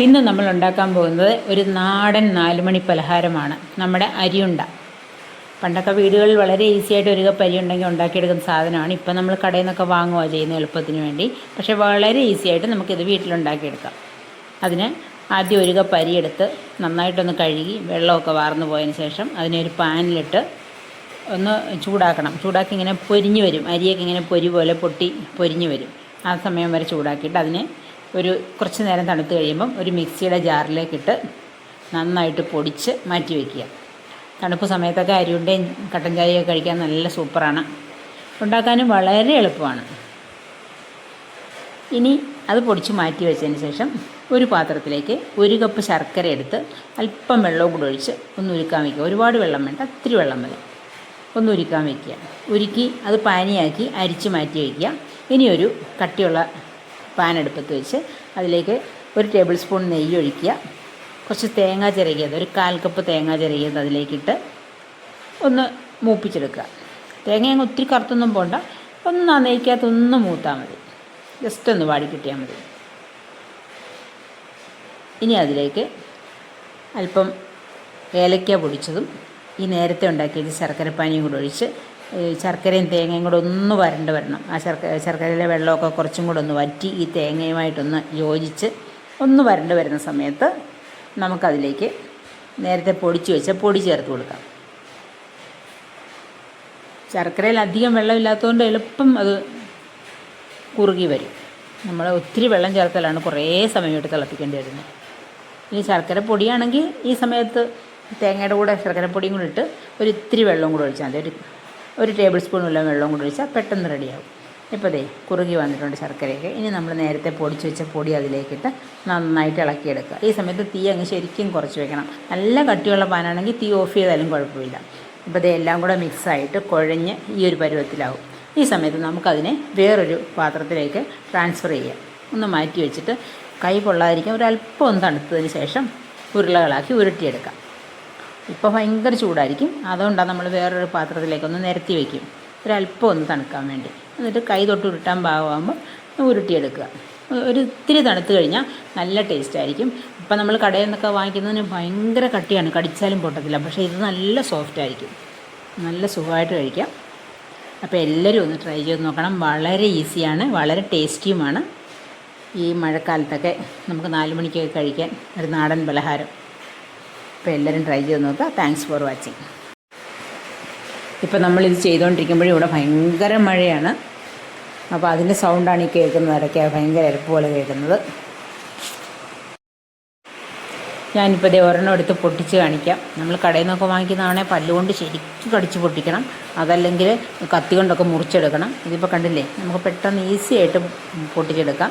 ഇന്ന് നമ്മൾ ഉണ്ടാക്കാൻ പോകുന്നത് ഒരു നാടൻ നാലുമണി പലഹാരമാണ് നമ്മുടെ അരിയുണ്ട. പണ്ടൊക്കെ വീടുകളിൽ വളരെ ഈസി ആയിട്ട് ഒരു കപ്പ് അരി ഉണ്ടെങ്കിൽ ഉണ്ടാക്കിയെടുക്കുന്ന സാധനമാണ്. ഇപ്പം നമ്മൾ കടയിൽ നിന്നൊക്കെ വാങ്ങുക ചെയ്യുന്ന എളുപ്പത്തിന് വേണ്ടി. പക്ഷേ വളരെ ഈസി ആയിട്ട് നമുക്കിത് വീട്ടിലുണ്ടാക്കിയെടുക്കാം. അതിന് ആദ്യം ഒരു കപ്പ് അരി എടുത്ത് നന്നായിട്ടൊന്ന് കഴുകി വെള്ളമൊക്കെ വാർന്നു പോയതിന് ശേഷം അതിനെ ഒരു പാനിലിട്ട് ഒന്ന് ചൂടാക്കണം. ചൂടാക്കി ഇങ്ങനെ പൊരിഞ്ഞു വരും. അരിയൊക്കെ ഇങ്ങനെ പൊരി പോലെ പൊട്ടി പൊരിഞ്ഞു വരും. ആ സമയം വരെ ചൂടാക്കിയിട്ട് അതിനെ ഒരു കുറച്ച് നേരം തണുത്ത് കഴിയുമ്പം ഒരു മിക്സിയുടെ ജാറിലേക്കിട്ട് നന്നായിട്ട് പൊടിച്ച് മാറ്റി വയ്ക്കുക തണുപ്പ് സമയത്തൊക്കെ അരിയുണ്ടയും കട്ടൻ ചായയൊക്കെ കഴിക്കാൻ നല്ല സൂപ്പറാണ്. ഉണ്ടാക്കാനും വളരെ എളുപ്പമാണ്. ഇനി അത് പൊടിച്ച് മാറ്റി വെച്ചതിന് ശേഷം ഒരു പാത്രത്തിലേക്ക് ഒരു കപ്പ് ശർക്കര എടുത്ത് അല്പം വെള്ളവും കൂടെ ഒഴിച്ച് ഒന്ന് ഉരുക്കാൻ വയ്ക്കുക ഒരുപാട് വെള്ളം വേണ്ട ഒത്തിരി വെള്ളം മതി. ഒന്ന് ഉരുക്കാൻ വയ്ക്കുക ഉരുക്കി അത് പാനിയാക്കി അരിച്ച് മാറ്റി വയ്ക്കുക ഇനിയൊരു കട്ടിയുള്ള പാൻ അടുപ്പത്ത് വെച്ച് അതിലേക്ക് ഒരു ടേബിൾ സ്പൂൺ നെയ്യ് ഒഴിക്കുക കുറച്ച് തേങ്ങ ചിരകിയത് ഒരു കാൽ കപ്പ് തേങ്ങ ചിരകിയത് അതിലേക്കിട്ട് ഒന്ന് മൂപ്പിച്ചെടുക്കുക. തേങ്ങ അങ്ങ് ഒത്തിരി കറുത്തൊന്നും പോണ്ട. ഒന്ന് ആ നെയ്ക്കകത്ത് ഒന്ന് മൂത്താൽ മതി. ജസ്റ്റ് ഒന്ന് വാടി കിട്ടിയാൽ മതി. ഇനി അതിലേക്ക് അല്പം ഏലക്ക പൊടിച്ചതും ഈ നേരത്തെ ഉണ്ടാക്കിയത് ശർക്കരപ്പാനിയും കൂടെ ഒഴിച്ച് ശർക്കരയും തേങ്ങയും കൂടെ ഒന്ന് വരണ്ട് വരണം. ആ ശർക്കര ശർക്കരയിലെ വെള്ളമൊക്കെ കുറച്ചും കൂടെ ഒന്ന് വറ്റി ഈ തേങ്ങയുമായിട്ടൊന്ന് യോജിച്ച് ഒന്ന് വരണ്ട് വരുന്ന സമയത്ത് നമുക്കതിലേക്ക് നേരത്തെ പൊടിച്ച് വെച്ച പൊടി ചേർത്ത് കൊടുക്കാം. ശർക്കരയിൽ അധികം വെള്ളമില്ലാത്തതുകൊണ്ട് എളുപ്പം അത് കുറുകി വരും. നമ്മൾ ഒത്തിരി വെള്ളം ചേർത്തലാണ് കുറേ സമയമായിട്ട് തിളപ്പിക്കേണ്ടി വരുന്നത്. ഇനി ശർക്കര പൊടിയാണെങ്കിൽ ഈ സമയത്ത് തേങ്ങയുടെ കൂടെ ശർക്കര പൊടിയും കൂടെ ഇട്ട് ഒരു ഇത്തിരി വെള്ളവും കൂടെ ഒഴിച്ചാൽ മതി. ഒരു ഒരു ടേബിൾ സ്പൂൺ ഉള്ള വെള്ളം കൂടി ഒഴിച്ചാൽ പെട്ടെന്ന് റെഡിയാവും. ഇപ്പോൾ ദേ കുറുകി വന്നിട്ടുണ്ട് ശർക്കരയൊക്കെ. ഇനി നമ്മൾ നേരത്തെ പൊടിച്ച് വെച്ച പൊടി അതിലേക്കിട്ട് നന്നായിട്ട് ഇളക്കിയെടുക്കുക. ഈ സമയത്ത് തീ അങ്ങ് ശരിക്കും കുറച്ച് വെക്കണം. നല്ല കട്ടിയുള്ള പാനാണെങ്കിൽ തീ ഓഫ് ചെയ്താലും കുഴപ്പമില്ല. ഇപ്പോൾ ഇത് എല്ലാം കൂടെ മിക്സായിട്ട് കുഴഞ്ഞ് ഈ ഒരു പരുവത്തിലാവും. ഈ സമയത്ത് നമുക്കതിനെ വേറൊരു പാത്രത്തിലേക്ക് ട്രാൻസ്ഫർ ചെയ്യാം. ഒന്ന് മാറ്റി വെച്ചിട്ട് കൈ പൊള്ളാതിരിക്കാൻ ഒരല്പം ഒന്ന് തണുത്തതിന് ശേഷം ഉരുളകളാക്കി ഉരുട്ടിയെടുക്കാം. ഇപ്പോൾ ഭയങ്കര ചൂടായിരിക്കും. അതുകൊണ്ടാണ് നമ്മൾ വേറൊരു പാത്രത്തിലേക്കൊന്ന് നിരത്തി വയ്ക്കും ഒരല്പം ഒന്ന് തണുക്കാൻ വേണ്ടി. എന്നിട്ട് കൈ തൊട്ട് ഉരുട്ടാൻ പാകമാകുമ്പോൾ ഉരുട്ടിയെടുക്കുക. ഒരു ഇത്തിരി തണുത്ത് കഴിഞ്ഞാൽ നല്ല ടേസ്റ്റ് ആയിരിക്കും. ഇപ്പം നമ്മൾ കടയിൽ നിന്നൊക്കെ വാങ്ങിക്കുന്നതിന് ഭയങ്കര കട്ടിയാണ്. കടിച്ചാലും പൊട്ടത്തില്ല. പക്ഷേ ഇത് നല്ല സോഫ്റ്റ് ആയിരിക്കും. നല്ല സുഖമായിട്ട് കഴിക്കാം. അപ്പോൾ എല്ലാവരും ഒന്ന് ട്രൈ ചെയ്ത് നോക്കണം. വളരെ ഈസിയാണ് വളരെ ടേസ്റ്റിയുമാണ് ഈ മഴക്കാലത്തൊക്കെ നമുക്ക് നാല് മണിക്കൊക്കെ കഴിക്കാൻ ഒരു നാടൻ പലഹാരം. അപ്പോൾ എല്ലാവരും ട്രൈ ചെയ്ത് നോക്കുക താങ്ക്സ് ഫോർ വാച്ചിങ് ഇപ്പോൾ നമ്മളിത് ചെയ്തുകൊണ്ടിരിക്കുമ്പോഴും ഇവിടെ ഭയങ്കര മഴയാണ്. അപ്പോൾ അതിന്റെ സൗണ്ടാണ് ഈ കേൾക്കുന്നത്. ഇടയ്ക്ക് ഭയങ്കര ഇരപ്പ് പോലെ കേൾക്കുന്നത്. ഞാനിപ്പോൾ ഇതേ ഒരെണ്ണം എടുത്ത് പൊട്ടിച്ച് കാണിക്കാം. നമ്മൾ കടയിൽ നിന്നൊക്കെ വാങ്ങിക്കുന്നതാണെങ്കിൽ പല്ലുകൊണ്ട് ശരിക്കും കടിച്ച് പൊട്ടിക്കണം. അതല്ലെങ്കിൽ കത്തി കൊണ്ടൊക്കെ മുറിച്ചെടുക്കണം. ഇതിപ്പോൾ കണ്ടില്ലേ? നമുക്ക് പെട്ടെന്ന് ഈസി ആയിട്ട് പൊട്ടിച്ചെടുക്കാം.